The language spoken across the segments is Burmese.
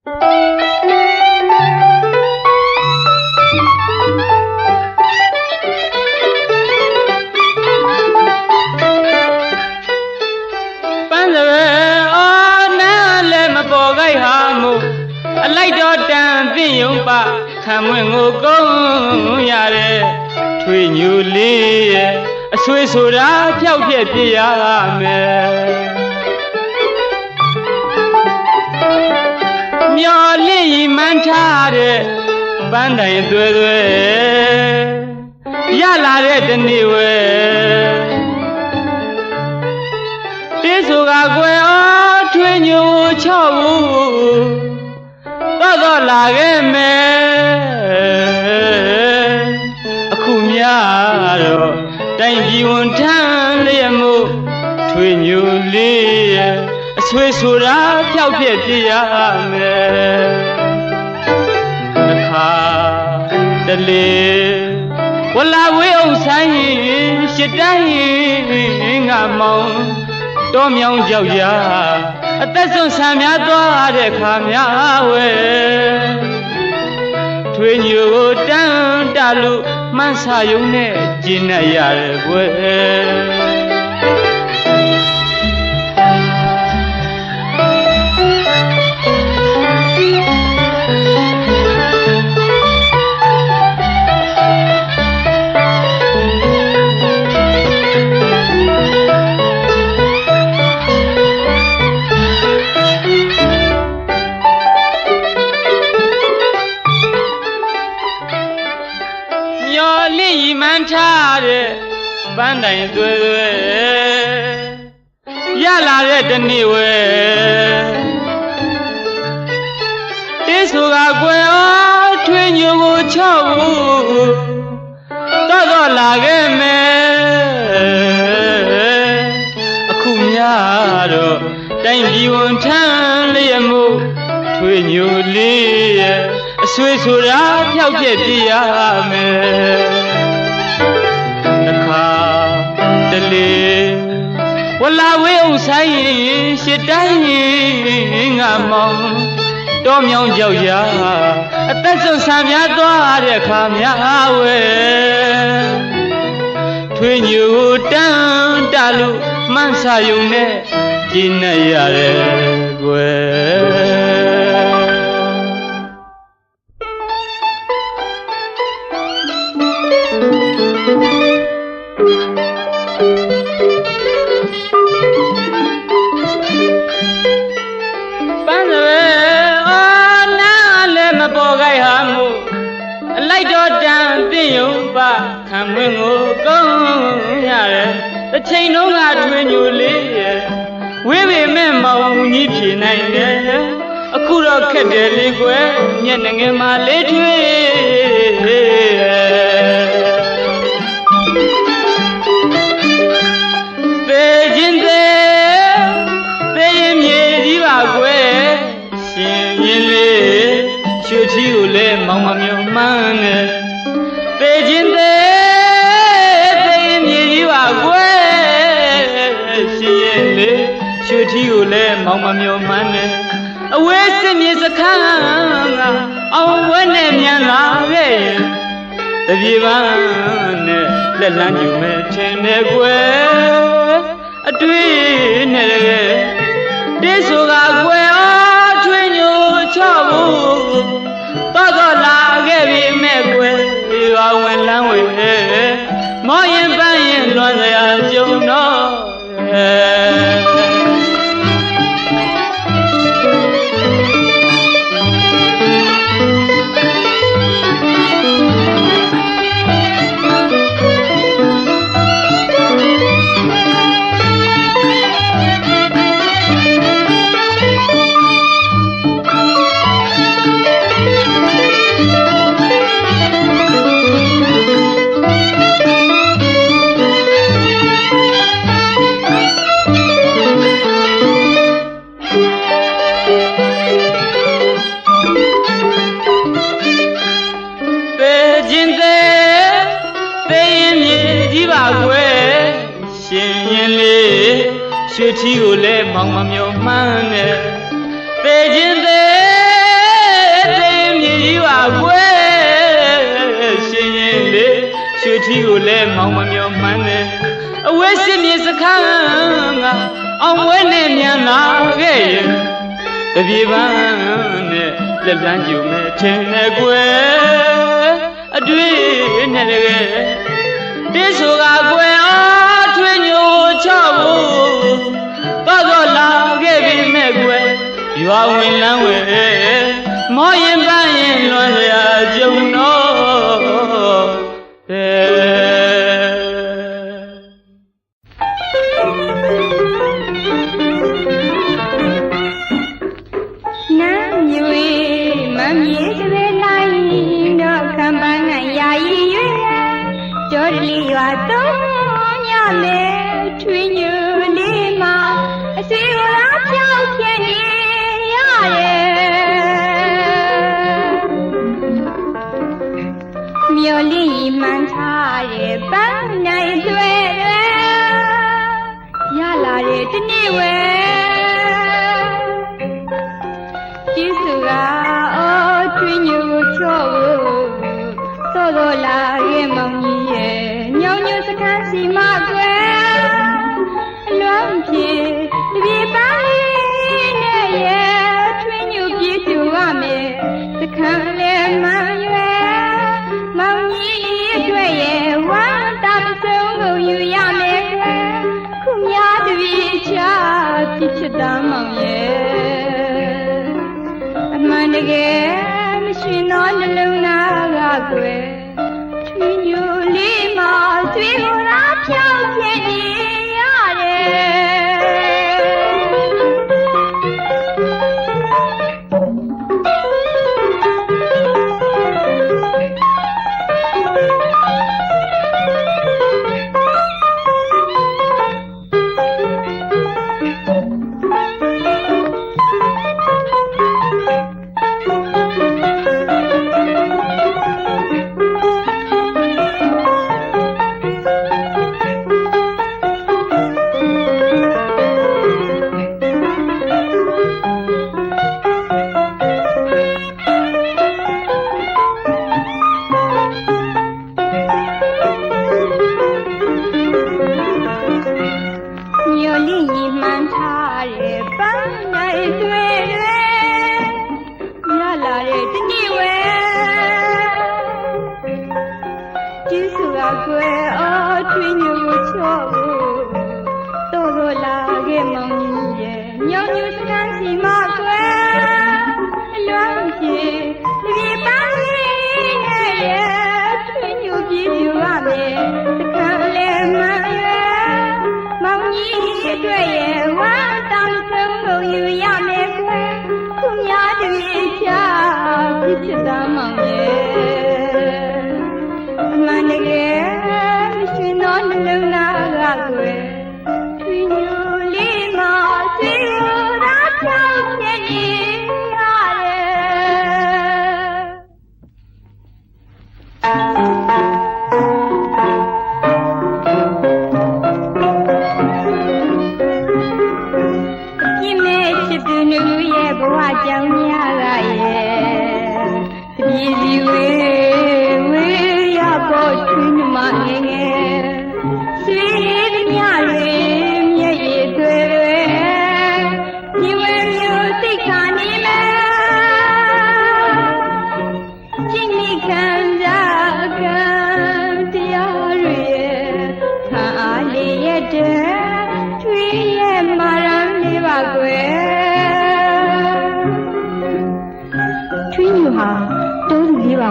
ပန်းစပယ်အော်နန်းလည်းမပေါ်ကြိုက်ဟာမို့အလိုက်တော့တန်ပြင့်ယုံပခံမွင့်ကိုကုန်းရတဲ့ထွေညူလေးရဲ့အဆွေဆိုတာဖြောက်ပြက်ပြရမယ် မျော်လင့်ရီမှန်းထားတဲ့ပန်းတိုင်သွဲသွဲရလာတဲ့တနေ့ဝဲတေးဆိုကကွယ်အားထွေးညိုချော့ဘူးတော့တော့လာခဲ့မယ်အခုများတော့တိုင်ပြည်ဝန်ထမ်းလျက်မို့ထွေညိုလေးရဲ့အ ဆွေဆိုတာဖြောက်ပြက်ပြရမယ်တစ်ခါတလေဝလာဝေးအောင်ဆိုင်ရှစ်တိုင်းငါမောင်တောမြောင်ကြောက်ရအသက်ဆုံးဆံများသွားတဲ့ခါများဝဲထွေညိုကိုတန်းတလူမှန်းစာယုံနဲ့ကျင်းနေရတယ်ကွယ် မှန်းထားတဲ့ပန်းတိုင်သွဲသွဲရလာတဲ့တနေ့ဝဲတေးဆိုကကွယ်အားထွေညိုကိုချော့ဘူးတော့တော့လာခဲ့မယ်အခုများတော့တိုင်ပြည်ဝန်ထမ်းလျက်မို့ထွေညိုလေးရဲ့အဆွေဆိုတာဖြောက်ပြက်ပြရမယ် လာဝေးအောင်ဆိုင်ရှစ်တိုင်းငါမောင်တော်မြောင်ကြောက်ရအသက်ဆုံးဆံများသွားတဲ့ခါများဝဲထွေညိုတန်းတလူမှန်းစာယုံနဲ့ကျင်းနေရတယ်ကွယ် နိုင်တယ်အခုတော့ခက်တယ်လေကွယ်ညနေငယ်မှလေးထွေသေခြင်းသေးသေရင်မြေကြီးပါကွယ်ရှင်ရင်လေးရွှေချီကိုလည်းမောင်မမျိုးမှန်းနေ ရွှေချီကိုလည်းမောင်မမျိုးမှန်းနေအဝဲစစ်မြေစခန်းကအောင်ဝဲနဲ့မြန်လာခဲ့ရင်တပြေပန်းနဲ့လက်လန်းယူမဲ့ထင်တယ်ကွ မောင်မမြုံမှန်းနဲ့ပေခြင်းသေးတေးမြေကြီးပါကွယ်ရှင်ရင်လေးရွှေထီးကိုလည်းမောင်မမြုံမှန်းနဲ့အဝဲစစ်မြေစခန်းကအောင်ဝဲနဲ့မြန်လာခဲ့ရင်တပြေပန်းနဲ့လက်လန်းကြုံမဲ့ထင်နေကွယ်အတွေ့နဲ့တကယ်တိဆိုကကွယ်အားထွေးညိုချဖို့ ရွာဝင်လန်းဝဲမောရင်ပန်းရင်လွန်ရာကြုံတော့ င်ညူစခန်းစီမကွယ်အလွမ်းပြေတပြေပန်းလေးနဲ့ရဲ့တွင်ညူပြေးပြူရမယ်စခန်းလေးမှန်ရွယ်မောင်ကြီးအတွက်ရဲ့ဝမ်းတာမဆုံးကိုယူရမယ်ကွယ်ခုများတပြေချပြစ်ချစ်သားမောင်ရဲ့အမှန်တကယ်မရှိတော့နှလုံးသားကကွယ်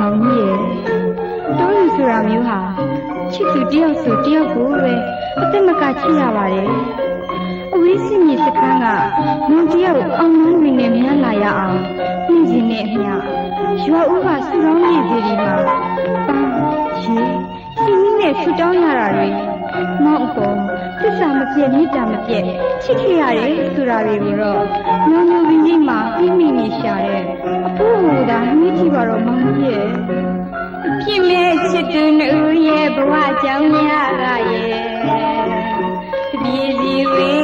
တိုးသူလေးပါမောင်ကြီးရဲ့တိုးသူဆိုတာမျိုးဟာချစ်သူတယောက်ဆိုတယောက်ကိုပဲအသက်မကချစ်ရပါတယ်အဝေးစင်မြေစခန်းကမွန်တယောက်အောင်မန်းတွေနဲ့မြန်လာရအောင်နှင်းစင်နဲ့အမျှရွာဦးကဆူတောင်းနေစီ ရည်မြစ်တာမပြက်ချစ်ခဲ့ရတယ်ဆိုတာတွေကိုတော့ညိုညိုပြီးပြီးမှပြီးမိနေရှာတဲ့အဖို့ဟိုတာမိချီပါတော့မောင်ကြီးရဲ့အပြစ်မဲ့ချစ်သူနှူရဲ့ဘဝကြောင့်ရရရဲ့တပြေစီဝေး